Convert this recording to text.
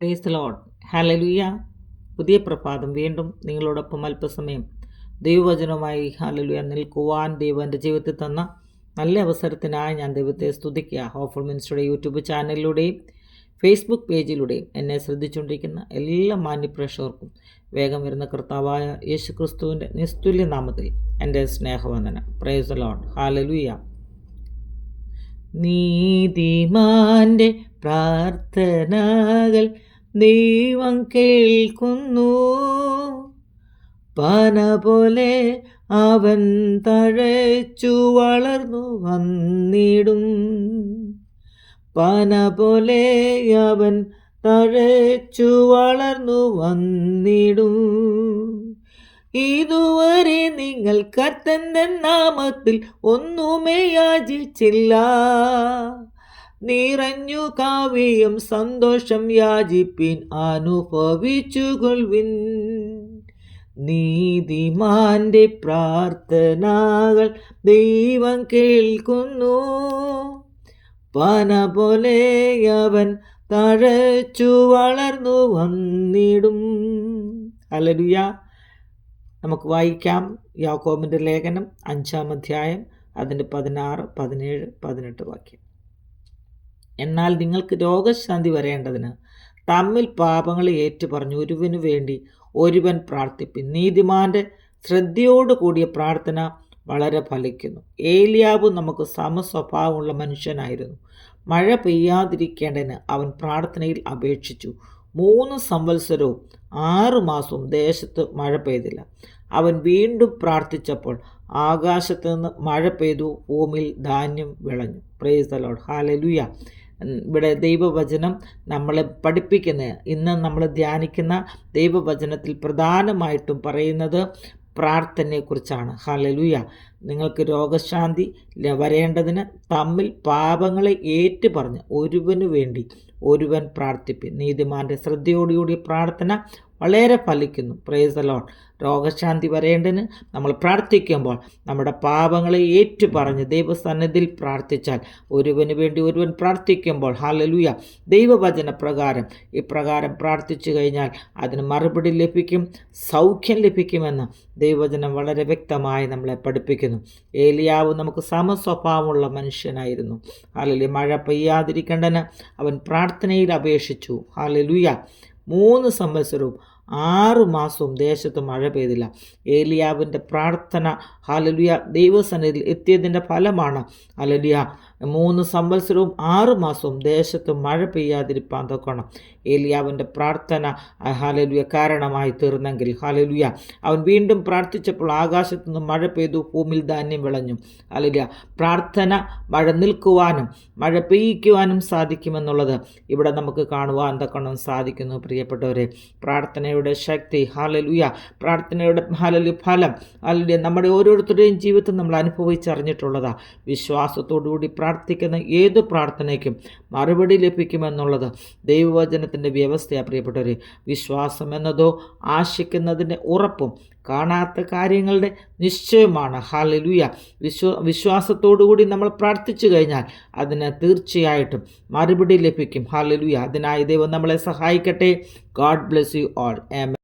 Praise load ഹാലലുയ പുതിയ പ്രഭാതം വീണ്ടും നിങ്ങളോടൊപ്പം അല്പസമയം. ദൈവവചനവുമായി ഹാലലുയ നിൽക്കുവാൻ ദൈവം എന്റെ ജീവിതത്തിൽ തന്ന നല്ല അവസരത്തിനായി ഞാൻ ദൈവത്തെ സ്തുതിക്കുക. ഹോഫുൾ മിനിസ്റ്ററുടെ യൂട്യൂബ് ചാനലിലൂടെയും ഫേസ്ബുക്ക് പേജിലൂടെയും എന്നെ ശ്രദ്ധിച്ചുകൊണ്ടിരിക്കുന്ന എല്ലാ മാന്യപ്രേക്ഷകർക്കും വേഗം വരുന്ന കർത്താവായ യേശു ക്രിസ്തുവിന്റെ നിസ്തുല്യ നാമത്തിൽ എന്റെ സ്നേഹവന്ദന. പ്രേസ് ലോഡ് ഹാലലുയ നീതിമാന്റെ പ്രാർത്ഥനകൾ ദൈവം കേൾക്കുന്നു. പന പോലെ അവൻ തഴച്ചു വളർന്നു വന്നിടും. പന പോലെ അവൻ തഴച്ചു വളർന്നു വന്നിടും. ഇതുവരെ നിങ്ങൾ കർത്തന്റെ നാമത്തിൽ ഒന്നുമേ യാചിച്ചില്ല. നിറഞ്ഞു കാവ്യം സന്തോഷം യാചിപ്പിൻ അനുഭവിച്ചുകൊള്ളിൻ നീതിമാന്റെ പ്രാർത്ഥനകൾ ദൈവം കേൾക്കുന്നു. പന പോലെ അവൻ തഴച്ചു വളർന്നു വന്നിടും. അലരുയ നമുക്ക് വായിക്കാം യാക്കോബിന്റെ ലേഖനം അഞ്ചാം അധ്യായം അതിന്റെ പതിനാറ് പതിനേഴ് പതിനെട്ട് വാക്യം. എന്നാൽ നിങ്ങൾക്ക് രോഗശാന്തി വരേണ്ടതിന് തമ്മിൽ പാപങ്ങളെ ഏറ്റുപറഞ്ഞ് ഒരുവനു വേണ്ടി ഒരുവൻ പ്രാർത്ഥിപ്പിൻ നീതിമാന്റെ ശ്രദ്ധയോടുകൂടിയ പ്രാർത്ഥന വളരെ ഫലിക്കുന്നു. ഏലിയാവ് നമുക്ക് സമസ്വഭാവമുള്ള മനുഷ്യനായിരുന്നു. മഴ പെയ്യാതിരിക്കേണ്ടതിന് അവൻ പ്രാർത്ഥനയിൽ അപേക്ഷിച്ചു. മൂന്ന് സംവത്സരവും ആറു മാസവും ദേശത്ത് മഴ പെയ്തില്ല. അവൻ വീണ്ടും പ്രാർത്ഥിച്ചപ്പോൾ ആകാശത്ത് നിന്ന് മഴ പെയ്തു. ഭൂമിയിൽ ധാന്യം വിളഞ്ഞു. പ്രേസ് ദ ലോഡ് ഹാലലുയ ഇവിടെ ദൈവവചനം നമ്മളെ പഠിപ്പിക്കുന്ന ഇന്ന് നമ്മൾ ധ്യാനിക്കുന്ന ദൈവവചനത്തിൽ പ്രധാനമായിട്ടും പറയുന്നത് പ്രാർത്ഥനയെക്കുറിച്ചാണ്. ഹാലലുയ നിങ്ങൾക്ക് രോഗശാന്തി വരേണ്ടതിന് തമ്മിൽ പാപങ്ങളെ ഏറ്റു പറഞ്ഞ് ഒരുവന് വേണ്ടി ഒരുവൻ പ്രാർത്ഥിപ്പി. നീതിമാന്റെ ശ്രദ്ധയോടുകൂടി പ്രാർത്ഥന വളരെ ഫലിക്കുന്നു. പ്രേസ് അലോൺ രോഗശാന്തി വരേണ്ടതിന് നമ്മൾ പ്രാർത്ഥിക്കുമ്പോൾ നമ്മുടെ പാപങ്ങളെ ഏറ്റു പറഞ്ഞ് ദൈവസന്നിധിയിൽ പ്രാർത്ഥിച്ചാൽ ഒരുവന് വേണ്ടി ഒരുവൻ പ്രാർത്ഥിക്കുമ്പോൾ ഹാലലുയ ദൈവവചന പ്രകാരം ഇപ്രകാരം പ്രാർത്ഥിച്ചു കഴിഞ്ഞാൽ അതിന് മറുപടി ലഭിക്കും സൗഖ്യം ലഭിക്കുമെന്ന് ദൈവവചനം വളരെ വ്യക്തമായി നമ്മളെ പഠിപ്പിക്കുന്നു. ഏലിയാവ് നമുക്ക് സമസ്വഭാവമുള്ള മനുഷ്യനായിരുന്നു. ഹാലലി മഴ പെയ്യാതിരിക്കേണ്ടതിന് അവൻ പ്രാർത്ഥനയിൽ അപേക്ഷിച്ചു. ഹാലലുയ മൂന്ന് സംവത്സരവും ആറ് മാസവും ദേശത്ത് മഴ പെയ്തില്ല. ഏലിയാവിന്റെ പ്രാർത്ഥന ഹലലിയ ദൈവസന്നിധിയിൽ എത്തിയതിന്റെ ഫലമാണ്. അലലിയ മൂന്ന് സംവത്സരവും ആറു മാസവും ദേശത്ത് മഴ പെയ്യാതിരിപ്പാൻ തൊക്കണം ഏലിയാവിന്റെ പ്രാർത്ഥന ഹാലലുയ കാരണമായി തീർന്നെങ്കിൽ. ഹാലലുയ അവൻ വീണ്ടും പ്രാർത്ഥിച്ചപ്പോൾ ആകാശത്തു നിന്ന് മഴ പെയ്തു ഭൂമിയിൽ ധാന്യം വിളഞ്ഞു. അലലിയ പ്രാർത്ഥന മഴ നിൽക്കുവാനും മഴ പെയ്യിക്കുവാനും സാധിക്കുമെന്നുള്ളത് ഇവിടെ നമുക്ക് കാണുവാൻ തക്കണം സാധിക്കുന്നു പ്രിയപ്പെട്ടവരെ. പ്രാർത്ഥനയുടെ ശക്തി ഹാലലുയ പ്രാർത്ഥനയുടെ ഹാലലു ഫലം. ഹലലുയ നമ്മുടെ ഓരോരുത്തരുടെയും ജീവിതത്തിൽ നമ്മൾ അനുഭവിച്ചറിഞ്ഞിട്ടുള്ളതാണ് വിശ്വാസത്തോടുകൂടി പ്രാർത്ഥിക്കുന്ന ഏത് പ്രാർത്ഥനയ്ക്കും മറുപടി ലഭിക്കുമെന്നുള്ളത് ദൈവവചനത്തിന്റെ വ്യവസ്ഥയാണ് പ്രിയപ്പെട്ടവർ വിശ്വാസം എന്നതോ ആശിക്കുന്നതിന്റെ ഉറപ്പും കാണാത്ത കാര്യങ്ങളുടെ നിശ്ചയമാണ് ഹാലലുയ വിശ്വ വിശ്വാസത്തോടുകൂടി നമ്മൾ പ്രാർത്ഥിച്ചു കഴിഞ്ഞാൽ അതിന് തീർച്ചയായിട്ടും മറുപടി ലഭിക്കും. ഹാലലുയ അതിനായി ദൈവം നമ്മളെ സഹായിക്കട്ടെ. God bless you all amen.